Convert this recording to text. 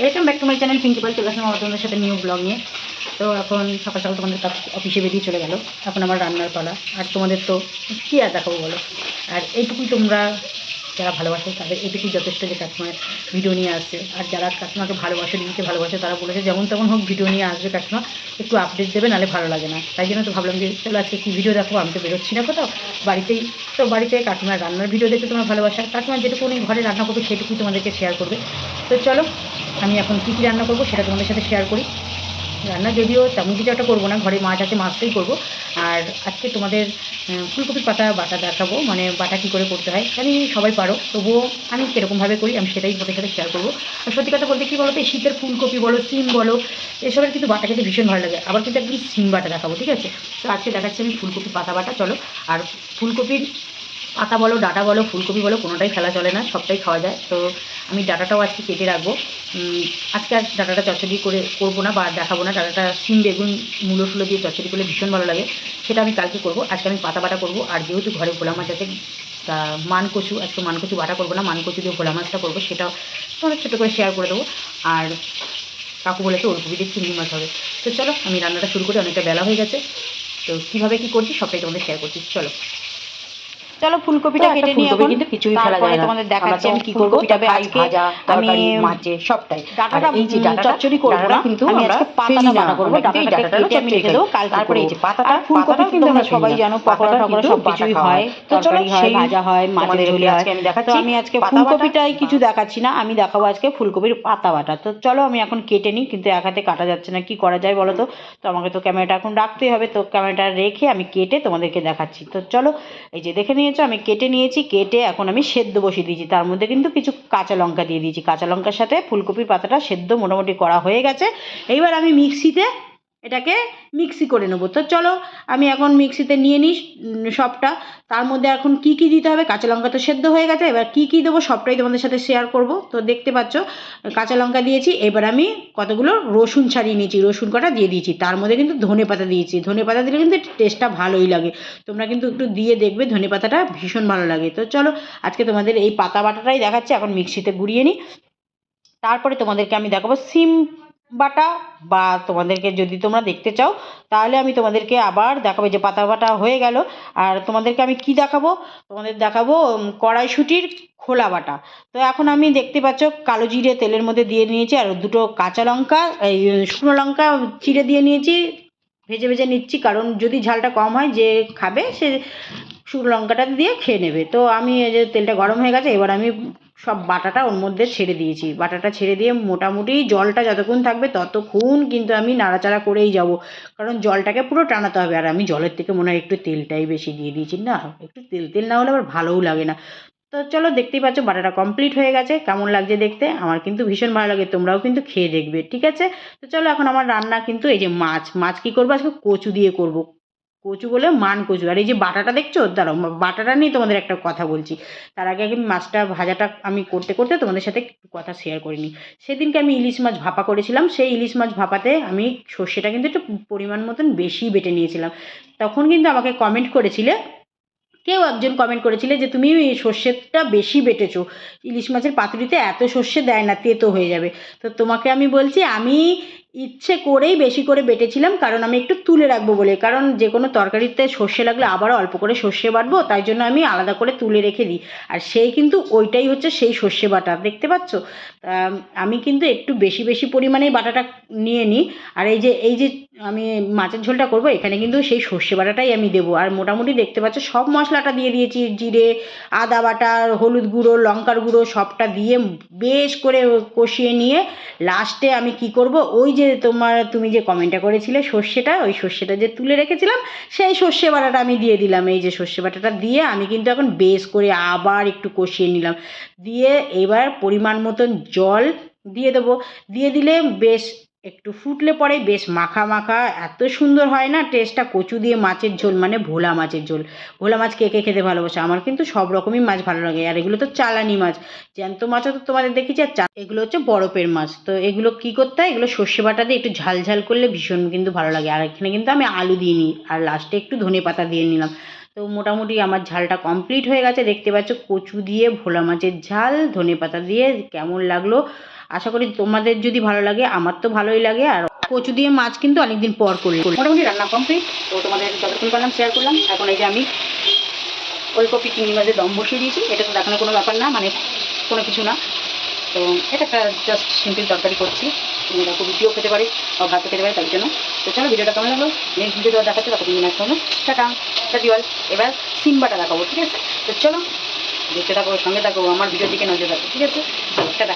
Welcome back to my channel Pinki Pal চলে আসলাম আমার সাথে নিউ ব্লগ নিয়ে। তো এখন সকাল সকাল তোমাদের অফিসে বেরিয়ে চলে গেল। এখন আমার রান্নার পালা। আর তোমাদের তো কী আর দেখাবো বলো? আর এইটুকুই তোমরা যারা ভালোবাসো, তাদের এটুকুই যথেষ্ট যে কাকিমার ভিডিও নিয়ে আসছে। আর যারা কাকিমাকে ভালোবাসে দিদিকে ভালোবাসে, তারা বলেছে, যেমন তেমন হোক ভিডিও নিয়ে আসবে কাকিমা। একটু আপডেট দেবে, নাহলে ভালো লাগে না। তাই জন্য তো ভাবলাম যে, চলো আজকে কী ভিডিও দেখো আমি তো বেরোচ্ছি না কোথাও। বাড়িতেই তো বাড়িতে কাকিমার রান্নার ভিডিও দেখতে তোমার ভালোবাসা। কাকিমা যেটুকু উনি ঘরে রান্না করবে, সেটুকুই তোমাদেরকে শেয়ার করবে। তো চলো আমি এখন কী কী রান্না করব সেটা তোমাদের সাথে শেয়ার করি। রান্না যদিও তেমন কিছু একটা করব না, ঘরে মাছ আছে, মাছটাই করব। আর আজকে তোমাদের ফুলকপির পাতা, বাটা দেখাবো মানে বাটা কী করে করতে হয়, জানি সবাই পারো, তবুও আমি কীরকমভাবে করি, আমি সেটাই তোমাদের সাথে শেয়ার করব। আর সত্যি কথা বলতে কী বলো তো শীতের ফুলকপি বলো, সিম বলো, এসবের কিন্তু বাটা খেতে ভীষণ ভালো লাগে। আবার কিন্তু একদম সিম বাটা দেখাবো, ঠিক আছে? তো আজকে দেখাচ্ছি আমি ফুলকপি পাতা বাটা, চলো। আর ফুলকপির পাতা বলো, ডাটা বলো, ফুলকপি বলো, কোনোটাই ফেলা চলে না, সবটাই খাওয়া যায়। তো আমি ডাটাটাও আজকে কেটে রাখব। আজকে আর ডাটাটা চচ্চড়ি করে করব না বা দেখাবো না। ডাটাটা সিম বেগুন, মূলো, ফুলো দিয়ে চচ্চড়ি করলে ভীষণ ভালো লাগে। সেটা আমি কালকে করব। আজকে আমি পাতা বাটা করব। আর যেহেতু ঘরে ভোলা মাছ আছে, তা মান কচু আজকে মান কচু বাটা করব না মান কচু দিয়ে ভোলা মাছটা করব সেটাও তোমাদের ছোটো করে শেয়ার করে দেবো। আর কাকু বলেছে ওলকপি দিয়ে চিংড়ি মাছ হবে। তো চলো, আমি রান্নাটা শুরু করি, অনেকটা বেলা হয়ে গেছে। তো কীভাবে কী করছি, সবটাই তোমাদের শেয়ার করছি। চলো। চলো ফুলকপিটা কেটে নিয়ে এখন। কিন্তু কিছুই ফেলা যায় না। তোমাদের দেখাচ্ছি আমি কি করব। ফুলকপিটা তবে আজকে আমি মাছে, সবটাই। ডাটাটা আর এই যে ডাটাটা- চচ্চড়ি করব না কিন্তু আমি আজকে পাতাটা ফেলি না, বাটা করব ডাটাটা কেটে আমি রেখে দেবো কালকে তারপরে এই যে পাতাটা- আর ফুলকপি কিন্তু আমরা সবাই জানো পকোড়া পাতাটা টকোড়া কিন্তু সব কিছুই হয়। তো চলো, সেই ভাজা হয় মাছের ঝোলে হয়। আজকে আমি দেখাচ্ছি। আমি আজকে ফুলকপিটাই কিছু দেখাচ্ছি না আমি দেখাবো আজকে ফুলকপির পাতা বাটা। তো চলো আমি এখন কেটে নিই কিন্তু এক হাতে কাটা যাচ্ছে না কি করা যায় বলো তো? তো আমাকে তো ক্যামেরাটা এখন রাখতেই হবে তো ক্যামেরাটা রেখে আমি কেটে তোমাদেরকে দেখাচ্ছি। তো চলো এই যে দেখে নিয়েছো, আমি কেটে নিয়েছি, কেটে এখন আমি সেদ্ধ বসিয়ে দিয়েছি। তার মধ্যে কিন্তু কিছু কাঁচা লঙ্কা দিয়ে দিয়েছি। কাঁচা লঙ্কার সাথে ফুলকপির পাতাটা সেদ্ধ মোটামুটি করা হয়ে গেছে। এইবার আমি মিক্সিতে এটাকে মিক্সি করে নেব। তো চলো, আমি এখন মিক্সিতে নিয়ে নিই সবটা। তার মধ্যে এখন কি কি দিতে হবে? কাঁচা লঙ্কা তো সেদ্ধ হয়ে গেছে, এবার কি কি দেবো সবটাই তোমাদের সাথে শেয়ার করব। তো দেখতে পাচ্ছ, কাঁচা লঙ্কা দিয়েছি, এবার আমি কতগুলো রসুন ছাড়িয়ে নিয়েছি, রসুন কটা দিয়ে দিয়েছি। তার মধ্যে কিন্তু ধনে পাতা দিয়েছি। ধনে পাতা দিলে কিন্তু টেস্টটা ভালোই লাগে। তোমরা কিন্তু একটু দিয়ে দেখবে, ধনে পাতাটা ভীষণ ভালো লাগে। তো চলো, আজকে তোমাদের এই পাতা বাটাটাই দেখাচ্ছি, এখন মিক্সিতে গুঁড়িয়ে নিই। তারপরে তোমাদেরকে আমি দেখাবো সিম বাটা বা তোমাদেরকে যদি তোমরা দেখতে চাও, তাহলে আমি তোমাদেরকে আবার দেখাবো যে পাতা বাটা হয়ে গেল। আর তোমাদেরকে আমি কি দেখাবো? তোমাদের দেখাবো কড়াইশুঁটির খোলা বাটা। তো এখন আমি দেখতে পাচ্ছ, কালো জিরে তেলের মধ্যে দিয়ে নিয়েছি, আর দুটো কাঁচা লঙ্কা, এই শুকনো লঙ্কা চিড়ে দিয়ে নিয়েছি। ভেজে ভেজে নিচ্ছি, কারণ যদি ঝালটা কম হয়, যে খাবে সে শুকনো লঙ্কাটা দিয়ে খেয়ে নেবে। তো আমি এই যে তেলটা গরম হয়ে গেছে, এবার আমি সব বাটাটা ওর মধ্যে ছেড়ে দিয়েছি। বাটাটা ছেড়ে দিয়ে মোটামুটি জলটা যতক্ষণ থাকবে ততক্ষণ কিন্তু আমি নাড়াচাড়া করেই যাব। কারণ জলটাকে পুরো টানাতে হবে। আর আমি জলের থেকে মনে হয় একটু তেলটাই বেশি দিয়ে দিয়েছি। না, একটু তেল তেল না হলে আবার ভালোও লাগে না। তো চলো দেখতেই পাচ্ছ বাটাটা কমপ্লিট হয়ে গেছে। কেমন লাগছে দেখতে? আমার কিন্তু ভীষণ ভালো লাগে। তোমরাও কিন্তু খেয়ে দেখবে, ঠিক আছে? তো চলো এখন আমার রান্না কিন্তু এই যে মাছ। মাছ কী করব? আজকে কচু দিয়ে করব। কচু বলে মান কচু। আর এই যে বাটাটা দেখছ? দাঁড়াও বাটাটা নিয়ে তোমাদের একটা কথা বলছি। তার আগে আগে মাছটা ভাজাটা আমি করতে করতে তোমাদের সাথে কথা শেয়ার করিনি সেদিনকে আমি ইলিশ মাছ ভাপা করেছিলাম। সেই ইলিশ মাছ ভাপাতে আমি সর্ষেটা কিন্তু একটু পরিমাণ মতন বেশি বেটে নিয়েছিলাম। তখন কিন্তু আমাকে কমেন্ট করেছিলে, কেউ একজন কমেন্ট করেছিলে যে, তুমি সর্ষেটা বেশি বেটেছো। ইলিশ মাছের পাতুরিতে এত সর্ষে দেয় না, তেতো হয়ে যাবে। তো তোমাকে আমি বলছি, আমি ইচ্ছে করেই বেশি করে বেটেছিলাম, কারণ আমি একটু তুলে রাখব বলে। কারণ যে কোনো তরকারিতে সর্ষে লাগলে আবারও অল্প করে সর্ষে বাটবো, তাই জন্য আমি আলাদা করে তুলে রেখে দিই। আর সেই কিন্তু ওইটাই হচ্ছে সেই সর্ষে বাটা, দেখতে পাচ্ছ? আমি কিন্তু একটু বেশি বেশি পরিমাণেই বাটাটা নিয়ে নিই। আর এই যে এই যে আমি মাছের ঝোলটা করব, এখানে কিন্তু সেই সর্ষে বাটাটাই আমি দেবো। আর মোটামুটি দেখতে পাচ্ছ, সব মশলাটা দিয়ে দিয়েছি, জিরে, আদা বাটা, হলুদ গুঁড়ো, লঙ্কার গুঁড়ো, সবটা দিয়ে বেশ করে কষিয়ে নিয়ে লাস্টে আমি কি করব, ওই যে তোমার, তুমি যে কমেন্টটা করেছিলে সর্ষেটা, ওই সর্ষেটা যে তুলে রেখেছিলাম, সেই সর্ষে বাটাটা আমি দিয়ে দিলাম। এই যে সর্ষে বাটাটা দিয়ে আমি কিন্তু এখন বেশ করে আবার একটু কষিয়ে নিলাম। দিয়ে এবার পরিমাণ মতন জল দিয়ে দেবো। দিয়ে দিলে বেশ একটু ফুটলে পরে বেশ মাখা মাখা, এত সুন্দর হয় না টেস্টটা কচু দিয়ে মাছের ঝোল মানে ভোলা মাছের ঝোল। ভোলা মাছ কে কে খেতে ভালোবাসে? আমার কিন্তু সব রকমই মাছ ভালো লাগে। আর এগুলো তো চালানি মাছ। জ্যান্ত মাছও তো তোমাদের দেখেছি, আর এগুলো হচ্ছে বরফের মাছ। তো এগুলো কি করতে হয়? এগুলো সর্ষে বাটা দিয়ে একটু ঝাল ঝাল করলে ভীষণ কিন্তু ভালো লাগে। আর এখানে কিন্তু আমি আলু দিয়ে নিই। আর লাস্টে একটু ধনে পাতা দিয়ে নিলাম। তো মোটামুটি আমার ঝালটা কমপ্লিট হয়ে গেছে। দেখতে পাচ্ছ কচু দিয়ে ভোলা মাছের ঝাল, ধনে পাতা দিয়ে কেমন লাগল। আশা করি তোমাদের যদি ভালো লাগে, আমার তো ভালোই লাগে। আর কচু দিয়ে মাছ কিন্তু অনেকদিন পর করলে মোটামুটি রান্না কমপ্লিট তো তোমাদের যতক্ষণ পারলাম শেয়ার করলাম। এখন এই যে আমি ওলকপি, চিংড়ি মাছের দম বসিয়ে দিয়েছি। এটা তো দেখানোর কোনো ব্যাপার না মানে কোনো কিছু না। তো এটা একটা জাস্ট সিম্পল তরকারি করছি। তোমরা রুটিও খেতে পারে বা ভাতও খেতে পারে তার জন্য। তো চলো, ভিডিওটা কেমন লাগল? নেক্সট ভিডিও দেখাচ্ছে। ততক্ষণ দিন আসতে হবে দিওয়াল। এবার সিম্বাটা দেখাবো, ঠিক আছে? তো চলো, দেখতে থাকো, সঙ্গে থাকো, আমার ভিডিওর দিকে নজর রাখো, ঠিক আছে? টাটা।